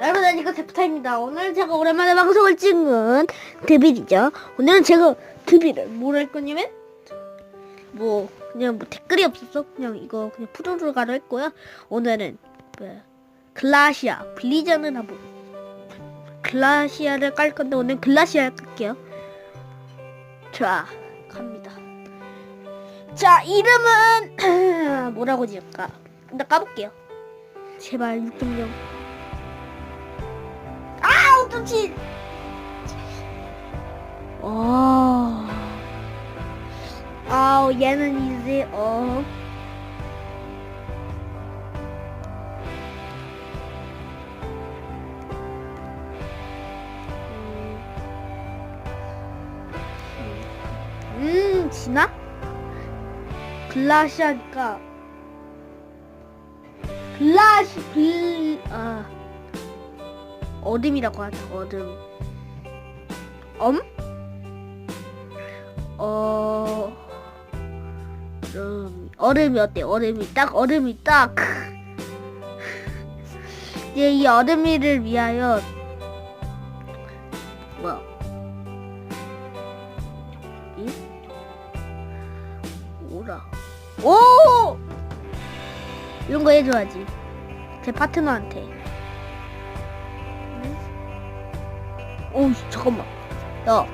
여러분 안녕하세요. 데프타입니다. 오늘 제가 오랜만에 방송을 찍은 데빌이죠. 오늘은 제가 데빌을 뭘 할 거냐면 뭐 그냥 뭐 댓글이 없었어 그냥 이거 그냥 푸르르 가로 했고요. 오늘은 뭐 글라시아 블리자는 한번 글라시아를 깔 건데 오늘 글라시아를 깔게요. 자 갑니다. 자 이름은 뭐라고 지을까? 일단 까볼게요. 제발 6.0 아, 어떡지? 어. 아우, 얘는 이제, 어. 음, 음, 지나? 글라시아니까. 글라시, 글, 아. 얼음이라고 하죠. 얼음. 엄? 어. 얼음. 얼음이 어때? 얼음이 딱 얼음이 딱. 이제 이 얼음이를 위하여 뭐야? 이? 오라. 오! 이런 거 해줘야지. 제 파트너한테. 오 잠깐만. 야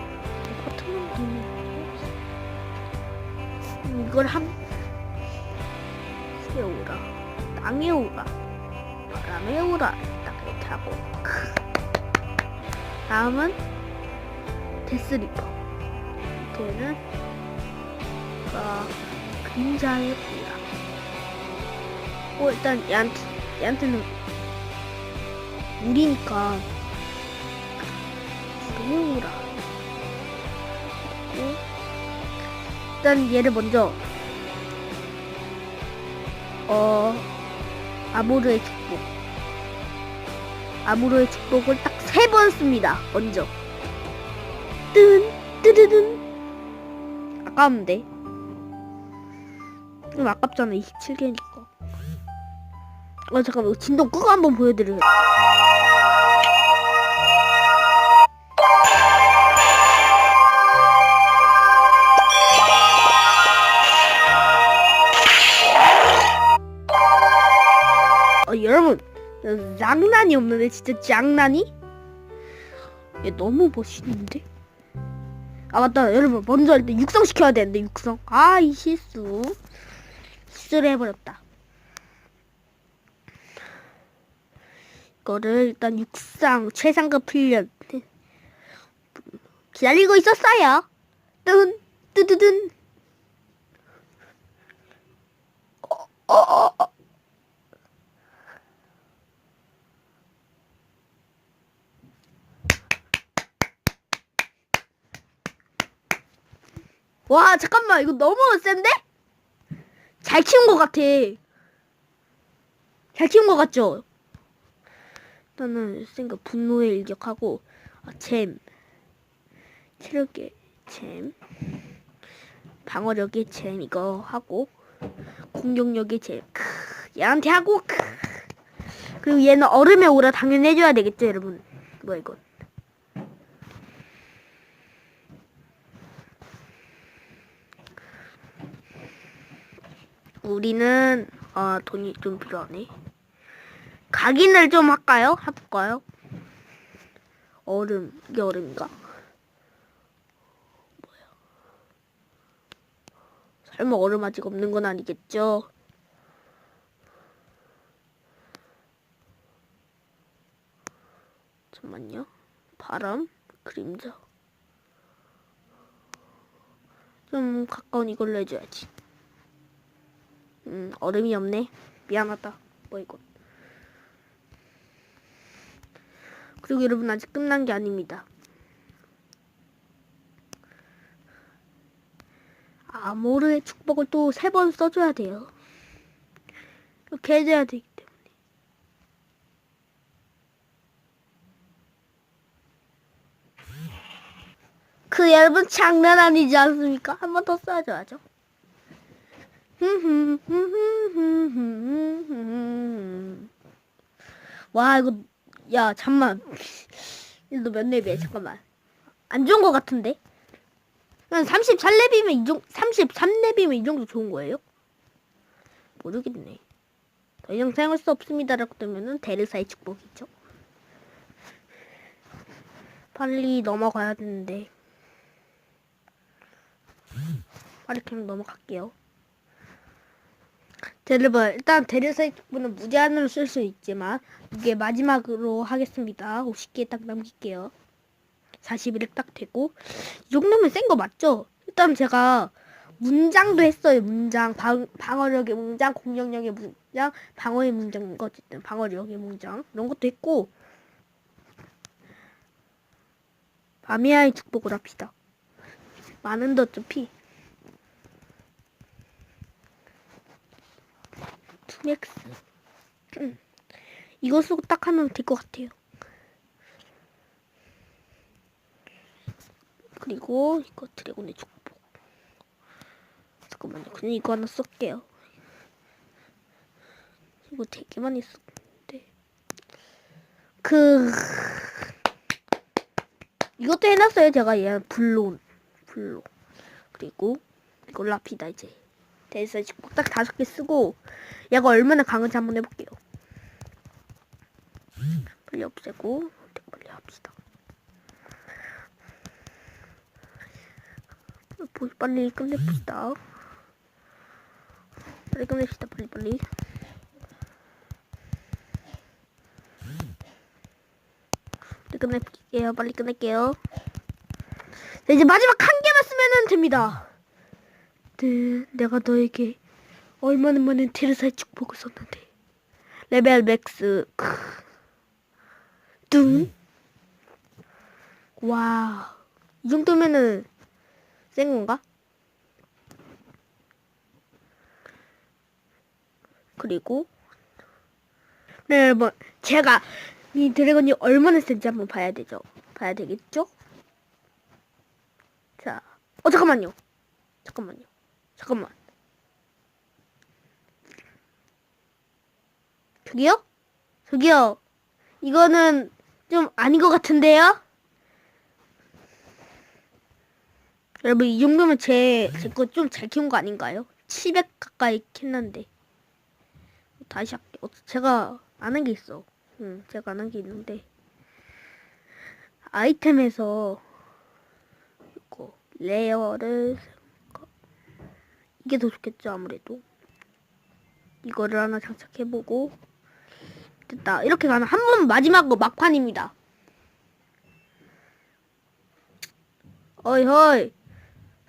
파트너인데 이걸 한 세우라. 땅에 오라. 바람에 오라. 딱 이렇게 하고. 다음은 데스리퍼. 걔는 아, 그림자의 오라 어 일단 얘한테 얘한테는 물이니까 모으라. 일단 얘를 먼저 어 아모르의 축복. 아모르의 축복을 딱 세 번 씁니다. 먼저. 뜬 뜨드든. 아까운데. 좀 아깝잖아 27개니까. 어 잠깐만 진동 끄고 한번 보여드려요 여러분 장난이 없는데 진짜 장난이? 얘 너무 멋있는데? 아 맞다. 여러분 먼저 할때 육성 시켜야 되는데 육성. 아 이 실수. 실수를 해버렸다. 이거를 일단 육상 최상급 훈련 기다리고 있었어요. 뜬 뜨드든. 어, 어, 어, 와 잠깐만. 이거 너무 센데? 잘 키운 것 같아. 잘 키운 것 같죠? 일단은 센거 분노의 일격하고 아, 잼. 체력의 잼. 방어력의 잼 이거 하고 공격력의 잼. 크, 얘한테 하고 크. 그리고 얘는 얼음에 오라 당연히 해줘야 되겠죠 여러분. 뭐야 이건 우리는 아 돈이 좀 필요하네. 각인을 좀 할까요? 해볼까요? 얼음 이게 얼음인가? 뭐야? 설마 얼음 아직 없는 건 아니겠죠? 잠만요. 바람 그림자. 좀 가까운 이걸로 해줘야지. 음, 얼음이 없네. 미안하다. 뭐 이거. 그리고 여러분 아직 끝난 게 아닙니다. 아모르의 축복을 또 세 번 써줘야 돼요. 이렇게 해줘야 되기 때문에. 그 여러분 장난 아니지 않습니까? 한 번 더 써줘야죠. 와 이거 야 잠만. 너몇 렙이야? 잠깐만. 안 좋은 거 같은데? 한 34렙이면 이 정도 33렙이면 이 정도 좋은 거예요? 모르겠네. 더 이상 사용할 수 없습니다 라고 뜨면은 데르사의 축복이죠. 빨리 넘어가야 되는데. 빨리 그냥 넘어갈게요. 자, 여러분 일단 데르사의 축복은 무제한으로 쓸 수 있지만 이게 마지막으로 하겠습니다 50개 딱 남길게요 41일 딱 되고 이 정도면 센 거 맞죠? 일단 제가 문장도 했어요. 문장 방, 방어력의 문장, 공격력의 문장, 방어의 문장 어쨌든 방어력의 문장 이런 것도 했고 바미아의 축복을 합시다. 많은데 어차피 맥스 음. 이거 쓰고 딱 하면 될 것 같아요. 그리고 이거 드래곤의 축복. 잠깐만요. 그냥 이거 하나 쓸게요. 이거 되게 많이 썼는데. 그 이것도 해놨어요. 제가 얘 블론, 블론. 그리고 이걸로 합시다 이제. 대사 축복 딱 다섯 개 쓰고 얘가 얼마나 강한지 한번 해볼게요. 빨리 없애고 빨리 합시다. 뭐, 빨리 끝냅시다. 빨리 끝냅시다. 빨리 빨리. 빨리 끝낼게요. 빨리 끝낼게요. 자, 이제 마지막 한 개만 쓰면 됩니다. 네, 내가 너에게 얼마나 많은 테르사의 축복을 썼는데. 레벨 맥스. 크. 뚱. 와. 이 정도면은 센 건가? 그리고 네 여러분 제가 이 드래곤이 얼마나 센지 한번 봐야 되죠 봐야 되겠죠 자 어 잠깐만요 잠깐만요 잠깐만 저기요 저기요 이거는 좀 아닌 것 같은데요 여러분 이 정도면 제 제 거 좀 잘 키운 거 아닌가요? 700 가까이 캤는데 다시 할게. 어, 제가 아는 게 있어. 응, 제가 아는 게 있는데 아이템에서 이거 레어를 이게 더 좋겠죠 아무래도 이거를 하나 장착해보고 됐다. 이렇게 가면 한 번 마지막 거 막판입니다. 어이 허이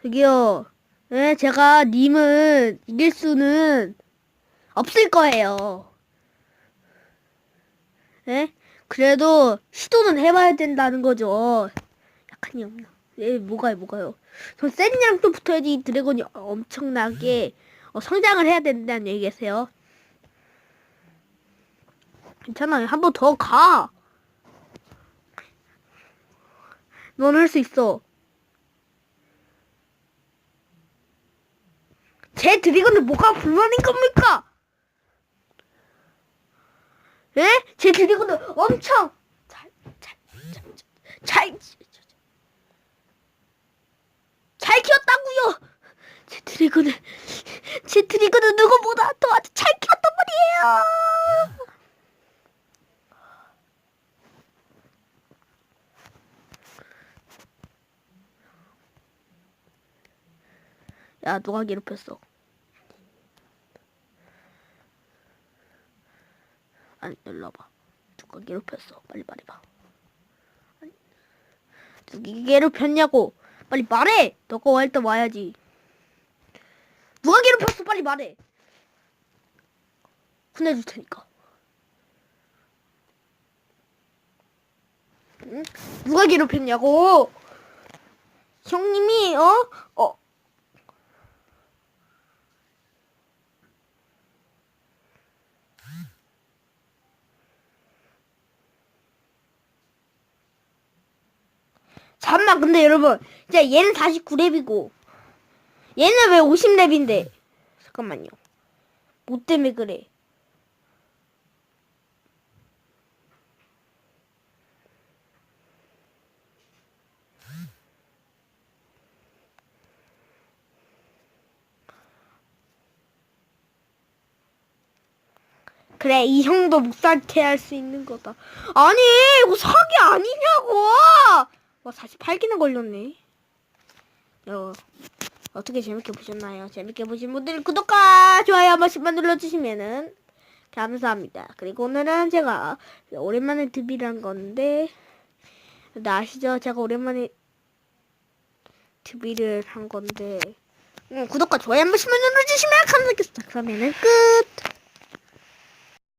저기요. 네, 제가 님은 이길 수는 없을 거예요. 네? 그래도 시도는 해봐야 된다는 거죠. 약간이 없나? 예, 뭐가요, 뭐가요? 전 센이랑 또 붙어야지 이 드래곤이 엄청나게 어, 성장을 해야 된다는 얘기세요. 괜찮아요. 한 번 더 가. 넌 할 수 있어. 제 드래곤은 뭐가 불만인 겁니까? 예? 제 드래곤은 엄청 잘, 잘, 잘, 잘, 잘, 잘 키웠다고요. 제 드래곤은 제 드래곤은 누구보다 더 아주 잘 키웠단 말이에요. 야, 누가 괴롭혔어? 아니, 일로 와봐. 누가 괴롭혔어? 빨리 말해봐. 아니, 누가 괴롭혔냐고? 빨리 말해! 너가 와 일단 와야지. 빨리 말해! 혼내줄 테니까. 응? 누가 괴롭혔냐고? 형님이, 어? 어, 잠만 근데 여러분 진짜 얘는 49렙이고 얘는 왜 50렙인데 잠깐만요. 뭐 때문에 그래? 그래 이 형도 묵살케 할 수 있는 거다 아니 이거 사기 아니냐고 와 48기는 걸렸네 어. 어떻게 재밌게 보셨나요? 재밌게 보신 분들 구독과 좋아요 한 번씩만 눌러주시면은 감사합니다. 그리고 오늘은 제가 오랜만에 드비란 건데 근데 아시죠? 제가 오랜만에 드비를 한 건데 음, 구독과 좋아요 한 번씩만 눌러주시면 감사하겠습니다. 그러면은 끝.